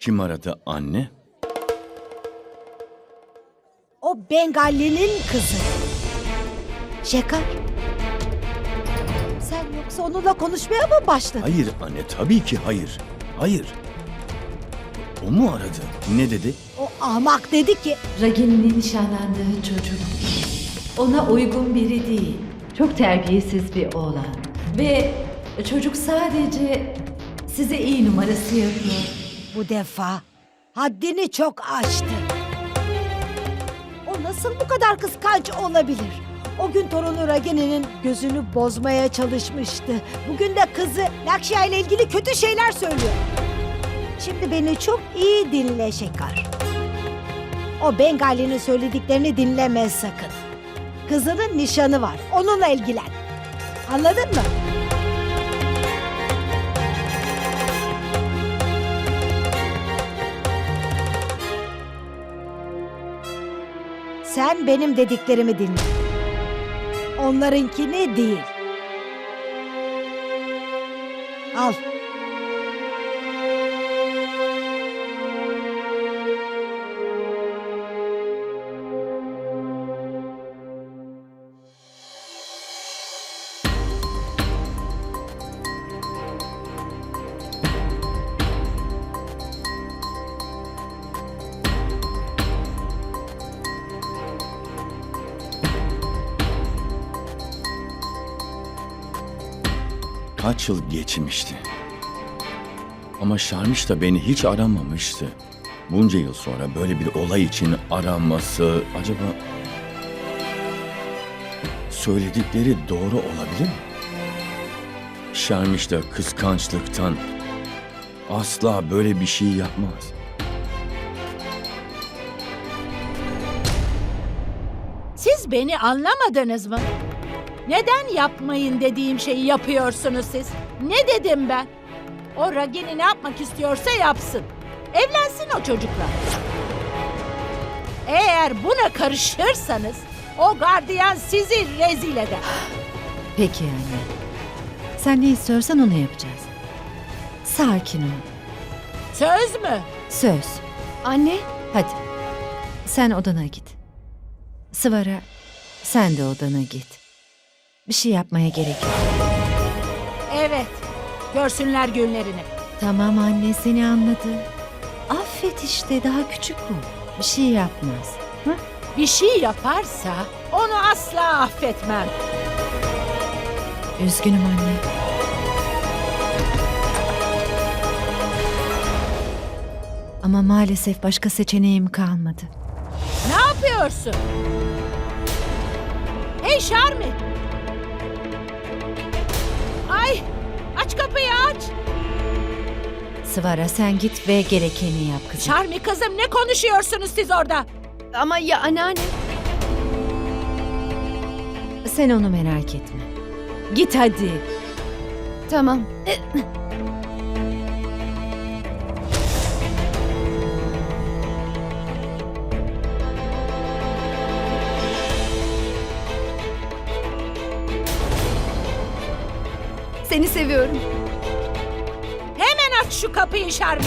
Kim aradı anne? O Bengalli'nin kızı. Şekar. Sen yoksa onunla konuşmaya mı başladın? Hayır anne tabii ki hayır. Hayır. O mu aradı? Ne dedi? O ahmak dedi ki Ragini'nin nişanlandığı çocuk ona uygun biri değil. Çok terbiyesiz bir oğlan. Ve çocuk sadece size iyi numarası yapıyor. Bu defa haddini çok aştı. O nasıl bu kadar kıskanç olabilir? O gün torunu Ragini'nin gözünü bozmaya çalışmıştı. Bugün de kızı Lakşya ile ilgili kötü şeyler söylüyor. Şimdi beni çok iyi dinle Şekar. O Bengali'nin söylediklerini dinleme sakın. Kızının nişanı var. Onunla ilgilen. Anladın mı? Sen benim dediklerimi dinle. Onlarınkini değil. Al. Kaç yıl geçmişti. Ama Şarmiş da beni hiç aramamıştı. Bunca yıl sonra böyle bir olay için aranması acaba... Söyledikleri doğru olabilir mi? Şarmiş de kıskançlıktan asla böyle bir şey yapmaz. Siz beni anlamadınız mı? Neden yapmayın dediğim şeyi yapıyorsunuz siz? Ne dedim ben? O Ragini ne yapmak istiyorsa yapsın. Evlensin o çocukla. Eğer buna karışırsanız o gardiyan sizi rezil eder. Peki anne. Sen ne istiyorsan onu yapacağız. Sakin ol. Söz mü? Söz. Anne, Hadi. Sen odana git. Sıvara sen de odana git. Bir şey yapmaya gerek yok. Evet. Görsünler günlerini. Tamam anne seni anladı. Affet işte daha küçük o. Bir şey yapmaz. Bir şey yaparsa onu asla affetmem. Üzgünüm anne. Ama maalesef başka seçeneğim kalmadı. Ne yapıyorsun? Hey Şarmi! Aç kapıyı aç! Sıvara sen git ve gerekeni yap kızım. Şarmi kızım ne konuşuyorsunuz siz orada? ama ya anneanne. Sen onu merak etme. Git hadi. Tamam. Seni seviyorum. Hemen aç şu kapıyı Şarmi!